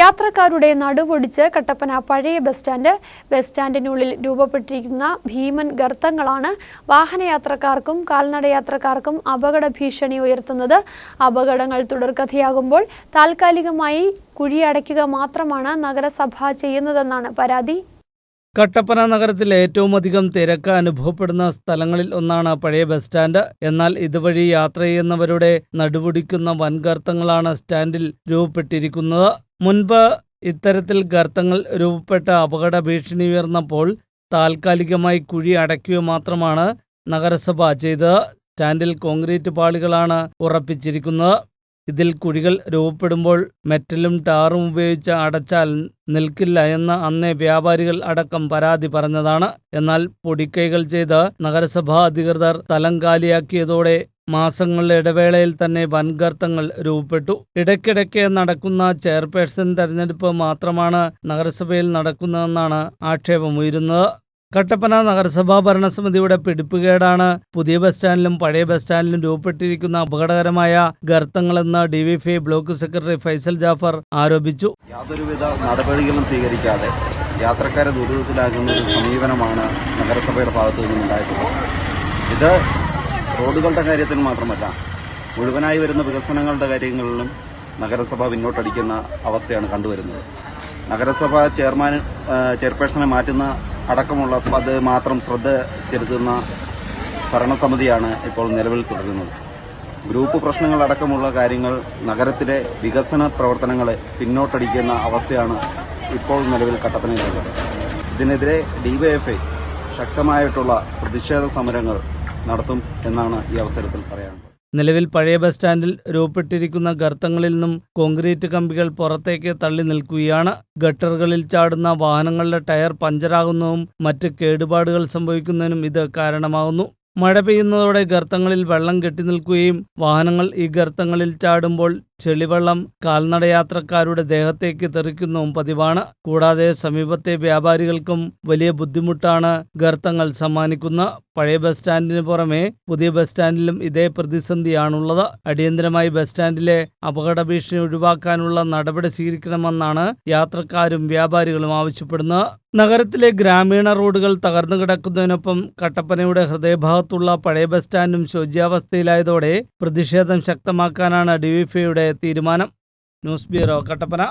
യാത്രക്കാരുടെ നടുപൊടിച്ച് കട്ടപ്പന പഴയ ബസ് സ്റ്റാൻഡ് ബസ് സ്റ്റാൻഡിനുള്ളിൽ രൂപപ്പെട്ടിരിക്കുന്ന ഭീമൻ ഗർത്തങ്ങളാണ് വാഹനയാത്രക്കാർക്കും കാൽനടയാത്രക്കാർക്കും അപകട ഭീഷണി ഉയർത്തുന്നത്. അപകടങ്ങൾ തുടർക്കഥയാകുമ്പോൾ താൽക്കാലികമായി കുഴിയടയ്ക്കുക മാത്രമാണ് നഗരസഭ ചെയ്യുന്നതെന്നാണ് പരാതി. കട്ടപ്പന നഗരത്തിൽ ഏറ്റവും അധികം തിരക്ക് അനുഭവപ്പെടുന്ന സ്ഥലങ്ങളിൽ ഒന്നാണ് പഴയ ബസ് സ്റ്റാൻഡ്. എന്നാൽ ഇതുവഴി യാത്ര ചെയ്യുന്നവരുടെ നടുപൊടിക്കുന്ന വൻഗർത്തങ്ങളാണ് സ്റ്റാൻഡിൽ രൂപപ്പെട്ടിരിക്കുന്നത്. മുൻപ് ഇത്തരത്തിൽ ഗർത്തങ്ങൾ രൂപപ്പെട്ട അപകട ഭീഷണി ഉയർന്നപ്പോൾ താൽക്കാലികമായി കുഴി അടയ്ക്കുക മാത്രമാണ് നഗരസഭ ചെയ്തത്. സ്റ്റാൻഡിൽ കോൺക്രീറ്റ് പാളികളാണ് ഉറപ്പിച്ചിരിക്കുന്നത്. ഇതിൽ കുഴികൾ രൂപപ്പെടുമ്പോൾ മെറ്റലും ടാറും ഉപയോഗിച്ച് അടച്ചാൽ നിൽക്കില്ല എന്ന് അന്നേ വ്യാപാരികൾ അടക്കം പരാതി പറഞ്ഞതാണ്. എന്നാൽ പൊടിക്കൈകൾ ചെയ്ത് നഗരസഭാ അധികൃതർ സ്ഥലം കാലിയാക്കിയതോടെ മാസങ്ങളുടെ ഇടവേളയിൽ തന്നെ വൻഗർത്തങ്ങൾ രൂപപ്പെട്ടു. ഇടയ്ക്കിടയ്ക്ക് നടക്കുന്ന ചെയർപേഴ്സൺ തെരഞ്ഞെടുപ്പ് മാത്രമാണ് നഗരസഭയിൽ നടക്കുന്നതെന്നാണ് ആക്ഷേപമുയരുന്നത്. കട്ടപ്പന നഗരസഭാ ഭരണസമിതിയുടെ പിടിപ്പുകേടാണ്. പുതിയ ബസ് സ്റ്റാൻഡിലും പഴയ ബസ് സ്റ്റാൻഡിലും രൂപപ്പെട്ടിരിക്കുന്ന അപകടകരമായ ഗർത്തങ്ങളെന്ന് DYFI block secretary Faisal Jafar ആരോപിച്ചു. യാതൊരുവിധ നടപടികളും സ്വീകരിക്കാതെ യാത്രക്കാരെ ദുരിതത്തിലാകുന്ന ഒരു സമീപനമാണ് നഗരസഭയുടെ ഭാഗത്തു നിന്നുണ്ടായിട്ടുള്ളത് ഇത് റോഡുകളുടെ കാര്യത്തിൽ മാത്രമല്ല മുഴുവനായി വരുന്ന വികസനങ്ങളുടെ കാര്യങ്ങളിലും നഗരസഭ പിന്നോട്ടടിക്കുന്ന അവസ്ഥയാണ് കണ്ടുവരുന്നത്. നഗരസഭ ചെയർമാൻ ചെയർപേഴ്സണെ മാറ്റുന്ന അടക്കമുള്ള അത് മാത്രം ശ്രദ്ധ ചെലുത്തുന്ന ഭരണസമിതിയാണ് ഇപ്പോൾ നിലവിൽ തുടരുന്നത്. ഗ്രൂപ്പ് പ്രശ്നങ്ങൾ അടക്കമുള്ള കാര്യങ്ങൾ നഗരത്തിലെ വികസന പ്രവർത്തനങ്ങളെ പിന്നോട്ടടിക്കുന്ന അവസ്ഥയാണ് ഇപ്പോൾ നിലവിൽ കട്ടപ്പനയിലുള്ളത്. ഇതിനെതിരെ ഡിവൈഎഫ്ഐ ശക്തമായിട്ടുള്ള പ്രതിഷേധ സമരങ്ങൾ നടത്തും എന്നാണ് ഈ അവസരത്തിൽ പറയാനുള്ളത്. നിലവിൽ പഴയ ബസ് സ്റ്റാൻഡിൽ രൂപപ്പെട്ടിരിക്കുന്ന ഗർത്തങ്ങളിൽ നിന്നും കോൺക്രീറ്റ് കമ്പികൾ പുറത്തേക്ക് തള്ളി നിൽക്കുകയാണ്. ഗട്ടറുകളിൽ ചാടുന്ന വാഹനങ്ങളുടെ ടയർ പഞ്ചറാകുന്നതും മറ്റ് കേടുപാടുകൾ സംഭവിക്കുന്നതിനും ഇത് കാരണമാകുന്നു. മഴ പെയ്യുന്നതോടെ ഗർത്തങ്ങളിൽ വെള്ളം കെട്ടിനിൽക്കുകയും വാഹനങ്ങൾ ഈ ഗർത്തങ്ങളിൽ ചാടുമ്പോൾ ചെളിവെള്ളം കാൽനടയാത്രക്കാരുടെ ദേഹത്തേക്ക് തെറിക്കുന്നതും പതിവാണ്. കൂടാതെ സമീപത്തെ വ്യാപാരികൾക്കും വലിയ ബുദ്ധിമുട്ടാണ് ഗർത്തങ്ങൾ സമ്മാനിക്കുന്ന പഴയ ബസ് സ്റ്റാൻഡിന് പുറമെ പുതിയ ബസ് സ്റ്റാൻഡിലും ഇതേ പ്രതിസന്ധിയാണുള്ളത്. അടിയന്തരമായി ബസ് സ്റ്റാൻഡിലെ അപകട ഭീഷണി ഒഴിവാക്കാനുള്ള നടപടി സ്വീകരിക്കണമെന്നാണ് യാത്രക്കാരും വ്യാപാരികളും ആവശ്യപ്പെടുന്നത്. നഗരത്തിലെ ഗ്രാമീണ റോഡുകൾ തകർന്നു കിടക്കുന്നതിനൊപ്പം കട്ടപ്പനയുടെ ഹൃദയഭാഗത്തുള്ള പഴയ ബസ് സ്റ്റാൻഡും ശോച്യാവസ്ഥയിലായതോടെ പ്രതിഷേധം ശക്തമാക്കാനാണ് ഡിവിഫയുടെ തീരുമാനം. News bureau Kattappana.